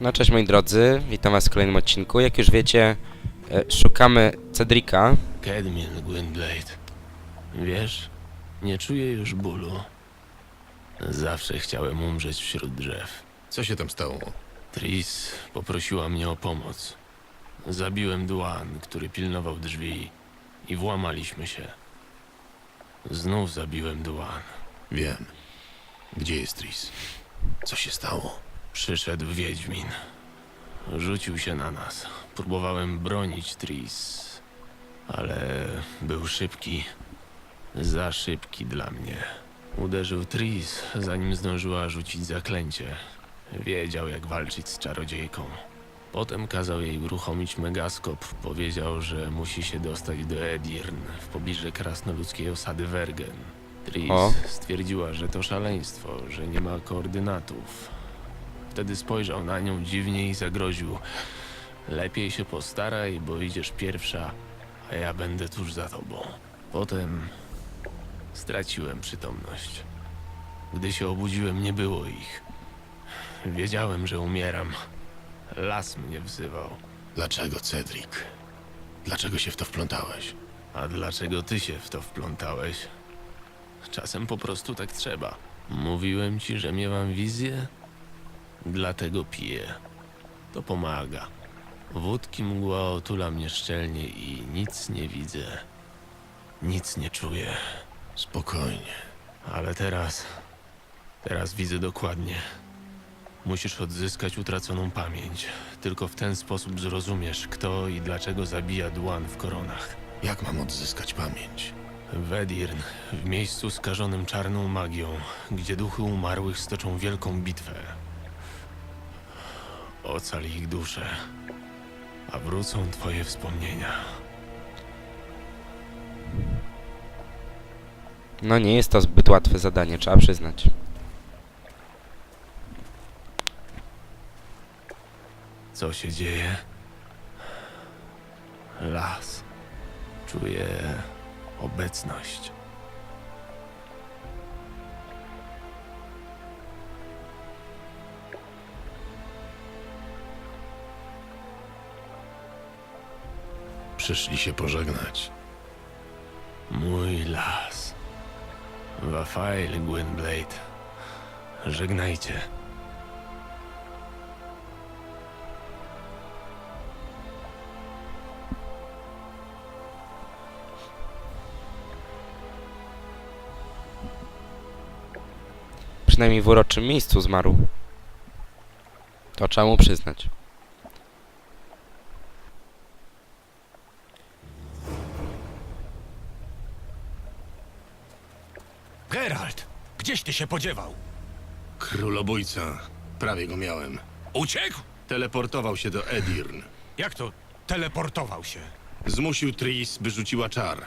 No cześć moi drodzy, witam was w kolejnym odcinku. Jak już wiecie, e, szukamy Cedrika. Kedmin Gwynblade. Wiesz, nie czuję już bólu. Zawsze chciałem umrzeć wśród drzew. Co się tam stało? Tris poprosiła mnie o pomoc. Zabiłem Duan, który pilnował drzwi i włamaliśmy się. Znów zabiłem Duan. Wiem. Gdzie jest Tris? Co się stało? Przyszedł Wiedźmin. Rzucił się na nas. Próbowałem bronić Tris, ale był szybki. Za szybki dla mnie. Uderzył Tris, zanim zdążyła rzucić zaklęcie. Wiedział, jak walczyć z czarodziejką. Potem kazał jej uruchomić megaskop. Powiedział, że musi się dostać do Edirn, w pobliżu krasnoludzkiej osady Wergen. Tris O. stwierdziła, że to szaleństwo, że nie ma koordynatów. Wtedy spojrzał na nią dziwnie i zagroził. Lepiej się postaraj, bo idziesz pierwsza, a ja będę tuż za tobą. Potem straciłem przytomność. Gdy się obudziłem, nie było ich. Wiedziałem, że umieram. Las mnie wzywał. Dlaczego, Cedric? Dlaczego się w to wplątałeś? A dlaczego ty się w to wplątałeś? Czasem po prostu tak trzeba. Mówiłem ci, że miewam wizję? Dlatego piję. To pomaga. Wódki mgła otula mnie szczelnie i nic nie widzę. Nic nie czuję. Spokojnie. Ale teraz... Teraz widzę dokładnie. Musisz odzyskać utraconą pamięć. Tylko w ten sposób zrozumiesz, kto i dlaczego zabija Dłan w koronach. Jak mam odzyskać pamięć? Wedirn, w miejscu skażonym czarną magią, gdzie duchy umarłych stoczą wielką bitwę. Ocal ich dusze, a wrócą twoje wspomnienia. No nie jest to zbyt łatwe zadanie, trzeba przyznać. Co się dzieje? Las. Czuję obecność. Przyszli się pożegnać. Mój las. Wafail Gwynblade. Żegnajcie. Przynajmniej w uroczym miejscu zmarł. To trzeba mu przyznać. Geralt, gdzieś ty się podziewał? Królobójca. Prawie go miałem. Uciekł? Teleportował się do Edirn. Jak to teleportował się? Zmusił Tris, by rzuciła czar.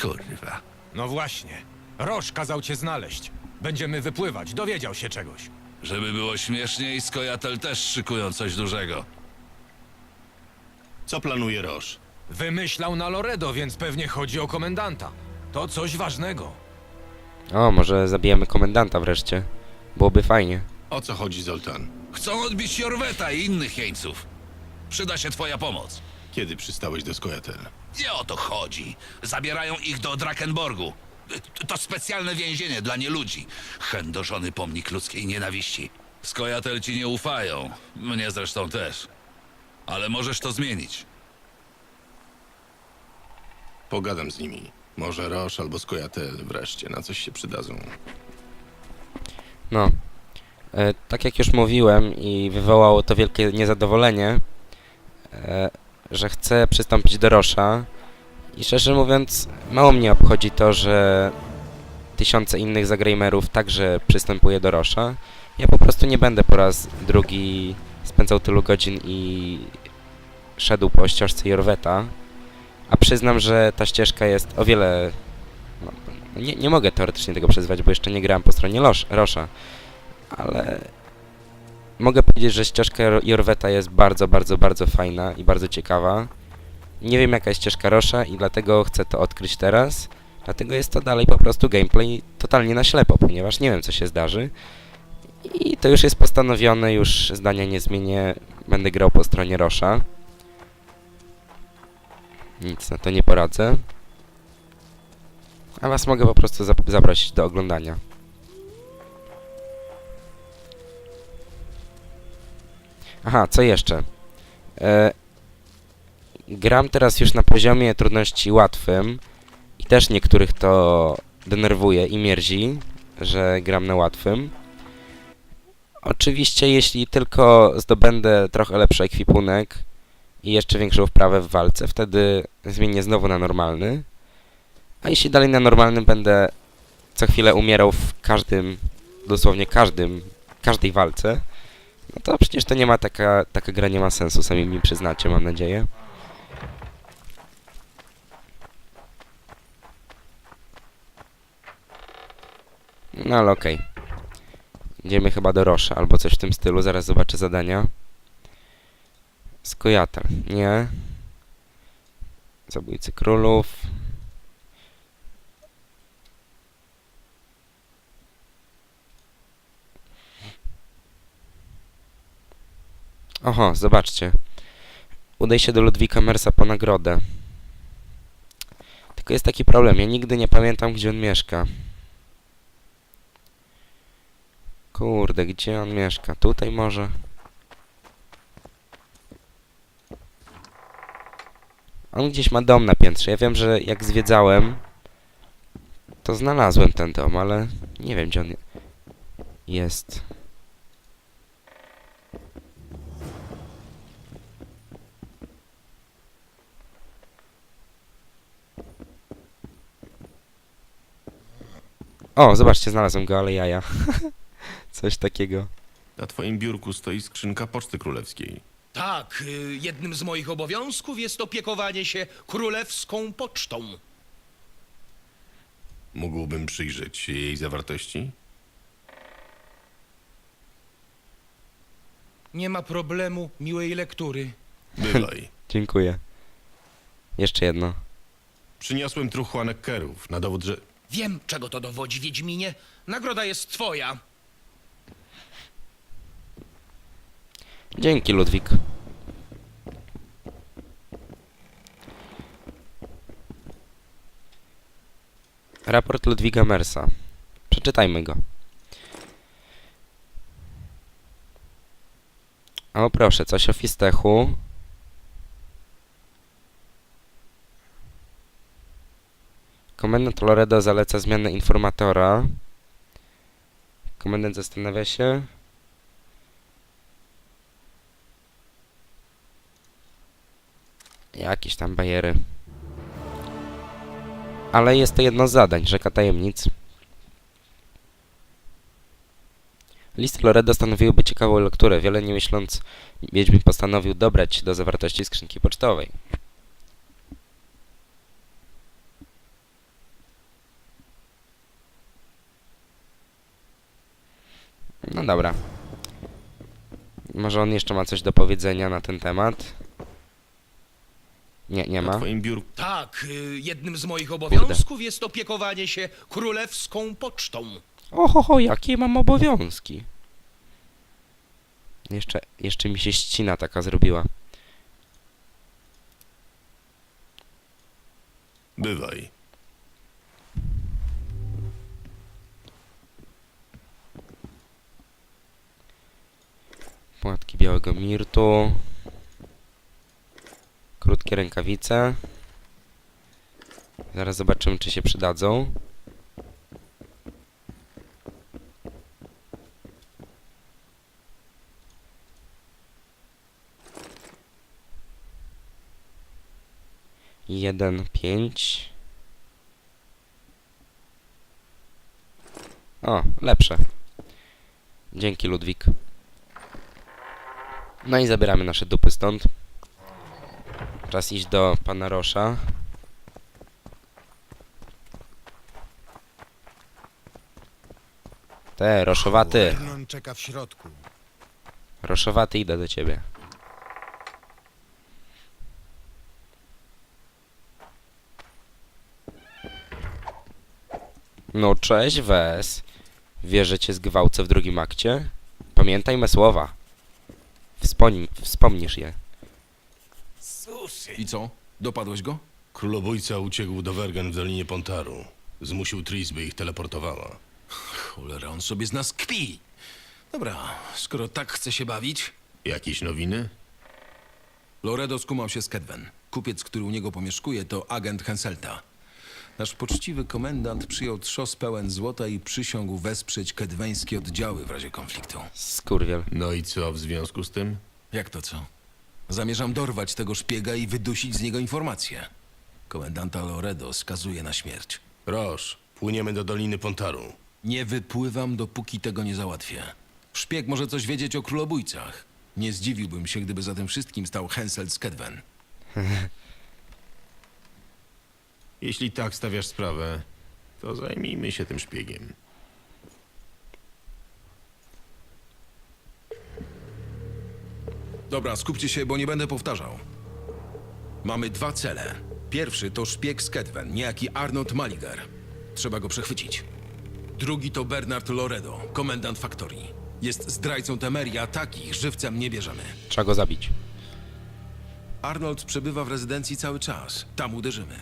Kurwa. No właśnie. Roż kazał cię znaleźć. Będziemy wypływać, dowiedział się czegoś. Żeby było śmieszniej, Skojatel też szykują coś dużego. Co planuje Roż? Wymyślał na Loredo, więc pewnie chodzi o komendanta. To coś ważnego. O, może zabijemy komendanta wreszcie. Byłoby fajnie. O co chodzi, Zoltan? Chcą odbić Jorweta i innych jeńców. Przyda się twoja pomoc. Kiedy przystałeś do Skojatel? Nie o to chodzi. Zabierają ich do Drakenborgu. To specjalne więzienie dla nieludzi. Chędożony pomnik ludzkiej nienawiści. Skojatel ci nie ufają. Mnie zresztą też. Ale możesz to zmienić. Pogadam z nimi. Może Roż albo Skojatel wreszcie na coś się przydadzą. No. E, tak jak już mówiłem i wywołało to wielkie niezadowolenie, e, że chcę przystąpić do Rosza i szczerze mówiąc mało mnie obchodzi to, że tysiące innych zagrejmerów także przystępuje do Rosza. Ja po prostu nie będę po raz drugi spędzał tylu godzin i szedł po ścieżce Jorweta, a przyznam, że ta ścieżka jest o wiele... No, nie, nie mogę teoretycznie tego przyzwać, bo jeszcze nie grałem po stronie Losz, Rosza, ale mogę powiedzieć, że ścieżka Jorweta jest bardzo, bardzo, bardzo fajna i bardzo ciekawa. Nie wiem jaka jest ścieżka Rosza i dlatego chcę to odkryć teraz. Dlatego jest to dalej po prostu gameplay totalnie na ślepo, ponieważ nie wiem co się zdarzy. I to już jest postanowione, już zdania nie zmienię. Będę grał po stronie Rosza. Nic na to nie poradzę. A was mogę po prostu zap- zaprosić do oglądania. Aha, co jeszcze? E, gram teraz już na poziomie trudności łatwym i też niektórych to denerwuje i mierzi, że gram na łatwym. Oczywiście, jeśli tylko zdobędę trochę lepszy ekwipunek i jeszcze większą wprawę w walce, wtedy zmienię znowu na normalny. A jeśli dalej na normalnym będę co chwilę umierał w każdym, dosłownie każdym, każdej walce, no to przecież to nie ma taka, taka gra nie ma sensu, sami mi przyznacie, mam nadzieję. No ale okej. Idziemy chyba do Rosza, albo coś w tym stylu, zaraz zobaczę zadania. Skojatel, nie. Zabójcy królów. Oho, zobaczcie. Udaj się do Ludwika Mersa po nagrodę. Tylko jest taki problem, ja nigdy nie pamiętam, gdzie on mieszka. Kurde, gdzie on mieszka? Tutaj może? On gdzieś ma dom na piętrze. Ja wiem, że jak zwiedzałem, to znalazłem ten dom, ale nie wiem, gdzie on je- jest. O, zobaczcie, znalazłem go, ale jaja. Coś takiego. Na twoim biurku stoi skrzynka Poczty Królewskiej. Tak, y, jednym z moich obowiązków jest opiekowanie się królewską pocztą. Mógłbym przyjrzeć się jej zawartości? Nie ma problemu, miłej lektury. Bywaj. Dziękuję. Jeszcze jedno. Przyniosłem truchłanek kerów na dowód, że... Wiem, czego to dowodzi, Wiedźminie. Nagroda jest twoja. Dzięki, Ludwik. Raport Ludwiga Mersa. Przeczytajmy go. O proszę, coś o Fistechu. Komendant Loredo zaleca zmianę informatora. Komendant zastanawia się. Jakieś tam bajery. Ale jest to jedno z zadań, rzeka tajemnic. Listy Loredo stanowiłyby ciekawą lekturę. Wiele nie myśląc, Wiedźmin postanowił dobrać do zawartości skrzynki pocztowej. No dobra. Może on jeszcze ma coś do powiedzenia na ten temat? Nie, nie Na ma. twoim biurku... Tak, y, jednym z moich obowiązków jest opiekowanie się królewską pocztą. Ohoho, jakie mam obowiązki? Jeszcze, jeszcze mi się ścina taka zrobiła. Bywaj. Płatki białego mirtu. Krótkie rękawice. Zaraz zobaczymy, czy się przydadzą. Jeden, pięć. O, lepsze. Dzięki, Ludwik. No i zabieramy nasze dupy stąd. Czas iść do pana Rosza. Te, Roszowaty. Vernon czeka w środku. Roszowaty, idę do ciebie. No cześć, Wes. Wie, że cię zgwałcę w drugim akcie? Pamiętaj me słowa. Wspomnij, wspomnisz je. I co? Dopadłeś go? Królobójca uciekł do Wergen w Dolinie Pontaru. Zmusił Tris, by ich teleportowała. Cholera, on sobie z nas kpi. Dobra, skoro tak chce się bawić... Jakieś nowiny? Loredo skumał się z Kedwen. Kupiec, który u niego pomieszkuje, to agent Henselta. Nasz poczciwy komendant przyjął trzos pełen złota i przysiągł wesprzeć kedweńskie oddziały w razie konfliktu. Skurwiel. No i co w związku z tym? Jak to co? Zamierzam dorwać tego szpiega i wydusić z niego informacje. Komendanta Loredo skazuje na śmierć. Roż, płyniemy do Doliny Pontaru. Nie wypływam, dopóki tego nie załatwię. Szpieg może coś wiedzieć o królobójcach. Nie zdziwiłbym się, gdyby za tym wszystkim stał Henselt z Kedwen. Jeśli tak stawiasz sprawę, to zajmijmy się tym szpiegiem. Dobra, skupcie się, bo nie będę powtarzał. Mamy dwa cele. Pierwszy to szpieg z Kedwen, niejaki Arnold Maliger. Trzeba go przechwycić. Drugi to Bernard Loredo, komendant faktorii. Jest zdrajcą Temerii, a takich żywcem nie bierzemy. Trzeba go zabić. Arnold przebywa w rezydencji cały czas. Tam uderzymy.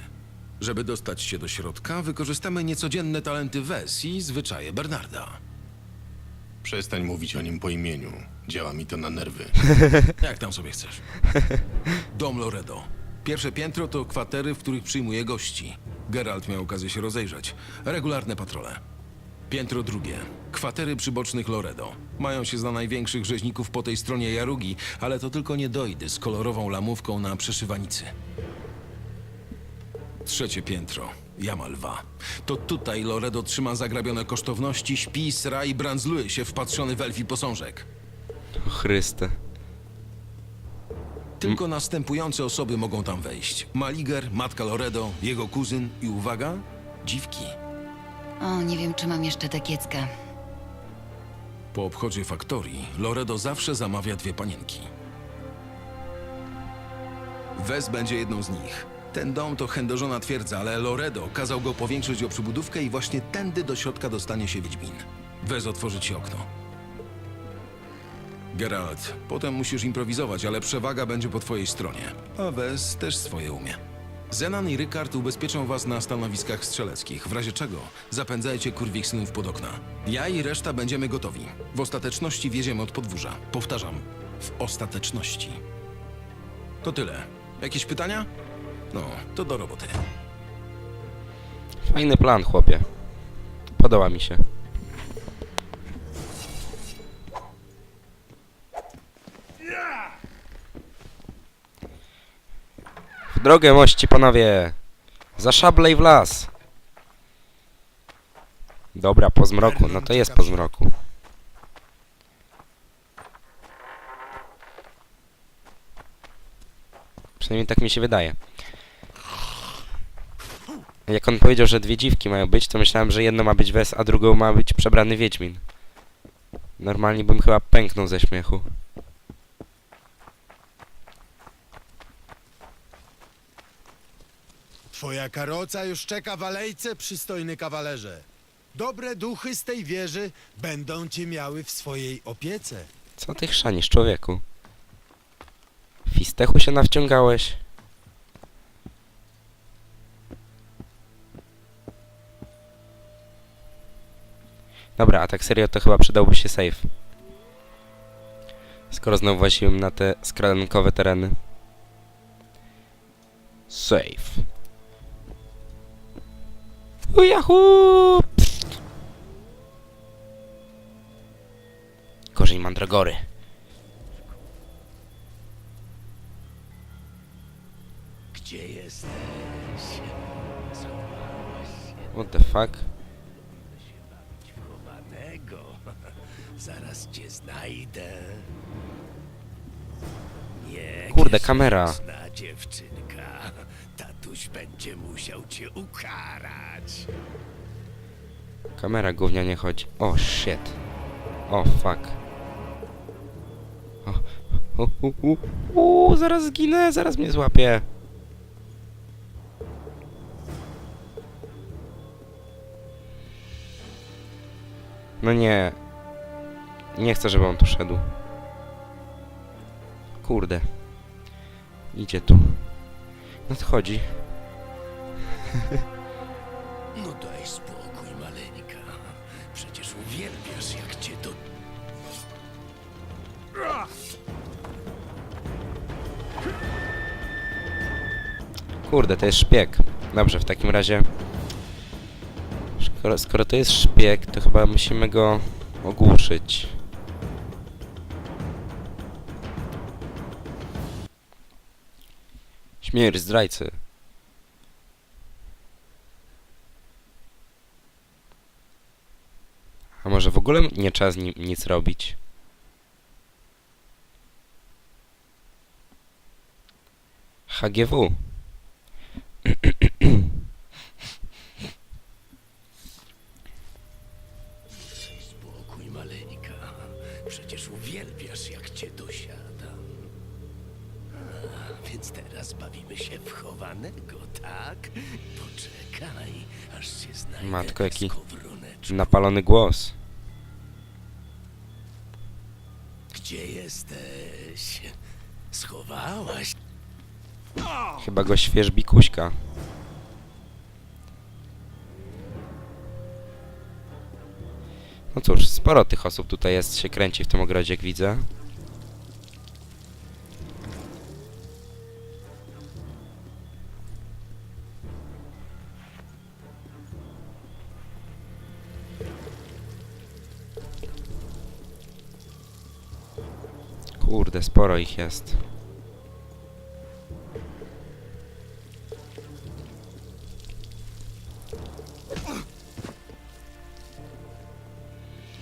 Żeby dostać się do środka, wykorzystamy niecodzienne talenty Wes i zwyczaje Bernarda. Przestań mówić o nim po imieniu. Działa mi to na nerwy. Jak tam sobie chcesz. Dom Loredo. Pierwsze piętro to kwatery, w których przyjmuje gości. Geralt miał okazję się rozejrzeć. Regularne patrole. Piętro drugie. Kwatery przybocznych Loredo. Mają się za największych rzeźników po tej stronie Jarugi, ale to tylko niedojdy z kolorową lamówką na przeszywanicy. Trzecie piętro. Jama lwa. To tutaj Loredo trzyma zagrabione kosztowności, śpi, sra i brandzluje się wpatrzony w elfi posążek. Chryste. Tylko następujące osoby mogą tam wejść. Maliger, matka Loredo, jego kuzyn i uwaga, dziwki. O, nie wiem, czy mam jeszcze tę kieckę. Po obchodzie faktorii Loredo zawsze zamawia dwie panienki. Wes będzie jedną z nich. Ten dom to chędożona twierdza, ale Loredo kazał go powiększyć o przybudówkę i właśnie tędy do środka dostanie się Wiedźmin. Wes otworzy ci okno. Geralt, potem musisz improwizować, ale przewaga będzie po twojej stronie. A Wes też swoje umie. Zenan i Rykard ubezpieczą was na stanowiskach strzeleckich, w razie czego zapędzajcie kurwich synów pod okna. Ja i reszta będziemy gotowi. W ostateczności wieziemy od podwórza. Powtarzam, w ostateczności. To tyle. Jakieś pytania? No, to do roboty. Fajny plan, chłopie. Podoba mi się. W drogę, mości panowie! Za szable i w las! Dobra, po zmroku. No to jest po zmroku. Przynajmniej tak mi się wydaje. Jak on powiedział, że dwie dziwki mają być, to myślałem, że jedno ma być Wes, a drugą ma być przebrany Wiedźmin. Normalnie bym chyba pęknął ze śmiechu. Twoja karoca już czeka w alejce, przystojny kawalerze. Dobre duchy z tej wieży będą cię miały w swojej opiece. Co ty chrzanisz, człowieku? Fistechu się nawciągałeś? Dobra, a tak serio to chyba przydałby się safe. Skoro znowu właziłem na te skradankowe tereny. Safe. Ujahu! Korzeń mandragory. Gdzie jesteś? What the fuck? Zaraz cię znajdę. Nie, Kurde, kamera. Zna dziewczynka. Tatuś będzie musiał cię ukarać. Kamera gównia nie chodzi. O shit. O fuck. O, o, u, u, u, zaraz zginę, zaraz mnie złapie. No No nie. Nie chcę, żeby on tu szedł. Kurde. Idzie tu. Nadchodzi. No daj spokój, maleńka. Przecież uwielbiasz, jak cię to... Kurde, to jest szpieg. Dobrze, w takim razie... Skoro, skoro to jest szpieg, to chyba musimy go ogłuszyć. Śmierć zdrajcy. A może w ogóle nie trzeba z nim nic robić? HGW. bawimy się w chowanego, tak? Poczekaj, aż się znajdę Matko, jaki skowroneczku. Napalony głos. Gdzie jesteś? Schowałaś Chyba go świeżbi kuśka. No cóż, sporo tych osób tutaj jest, się kręci w tym ogrodzie, jak widzę. Kurde, sporo ich jest.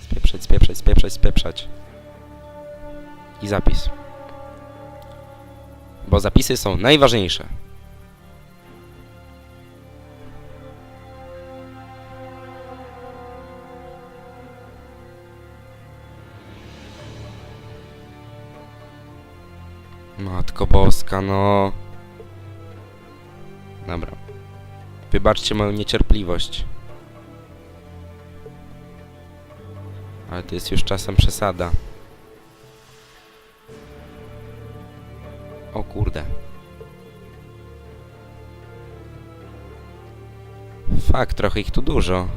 Spieprzać, spieprzać, spieprzać, spieprzać. I zapis. Bo zapisy są najważniejsze. No. Dobra. Wybaczcie moją niecierpliwość. Ale to jest już czasem przesada. O kurde. Fakt, trochę ich tu dużo.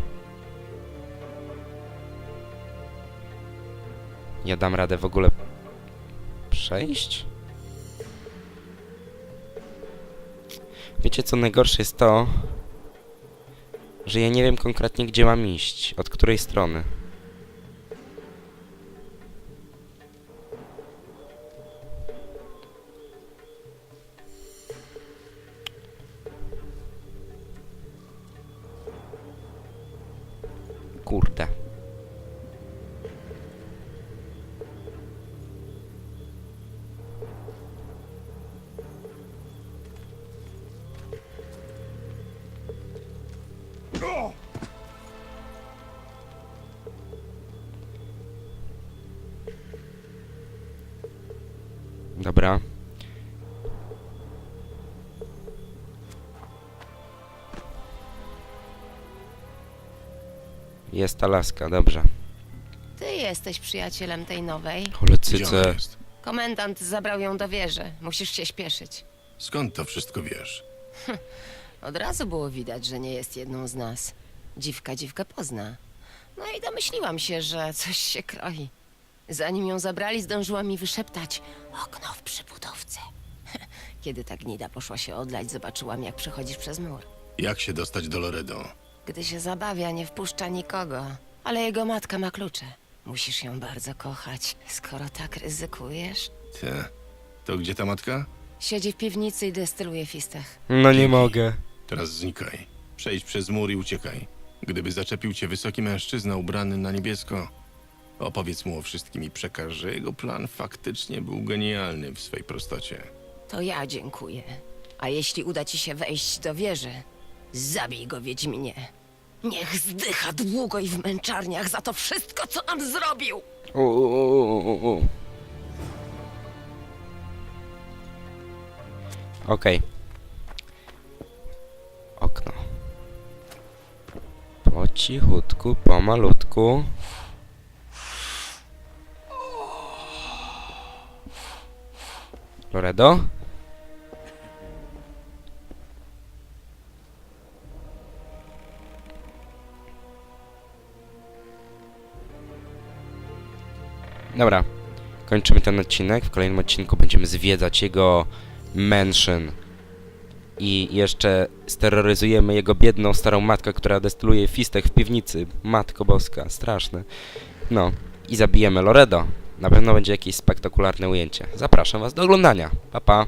Ja dam radę w ogóle przejść? Wiecie co najgorsze jest to, że ja nie wiem konkretnie gdzie mam iść, od której strony. Kurde. Jest ta laska, dobrze. Ty jesteś przyjacielem tej nowej. Gdzie ona jest? Komendant zabrał ją do wieży. Musisz się śpieszyć. Skąd to wszystko wiesz? Od razu było widać, że nie jest jedną z nas. Dziwka dziwkę pozna. No i domyśliłam się, że coś się kroi. Zanim ją zabrali, zdążyła mi wyszeptać okno w przybudówce. Kiedy ta gnida poszła się odlać, zobaczyłam, jak przechodzisz przez mur. Jak się dostać do Loredo? Gdy się zabawia, nie wpuszcza nikogo. Ale jego matka ma klucze. Musisz ją bardzo kochać, skoro tak ryzykujesz. Te. To gdzie ta matka? Siedzi w piwnicy i destyluje fistech. No nie mogę. Teraz znikaj. Przejdź przez mur i uciekaj. Gdyby zaczepił cię wysoki mężczyzna ubrany na niebiesko, opowiedz mu o wszystkim i przekaż, że jego plan faktycznie był genialny w swej prostocie. To ja dziękuję. A jeśli uda ci się wejść do wieży, Zabij go, Wiedźminie. Niech zdycha długo i w męczarniach za to wszystko, co nam zrobił! O, o, o, o, o. Okej. Okno. Po cichutku, pomalutku. Loredo? Dobra, kończymy ten odcinek. W kolejnym odcinku będziemy zwiedzać jego mansion. I jeszcze steroryzujemy jego biedną starą matkę, która destyluje fistek w piwnicy. Matko boska, straszne. No, i zabijemy Loredo. Na pewno będzie jakieś spektakularne ujęcie. Zapraszam was do oglądania. Pa, pa.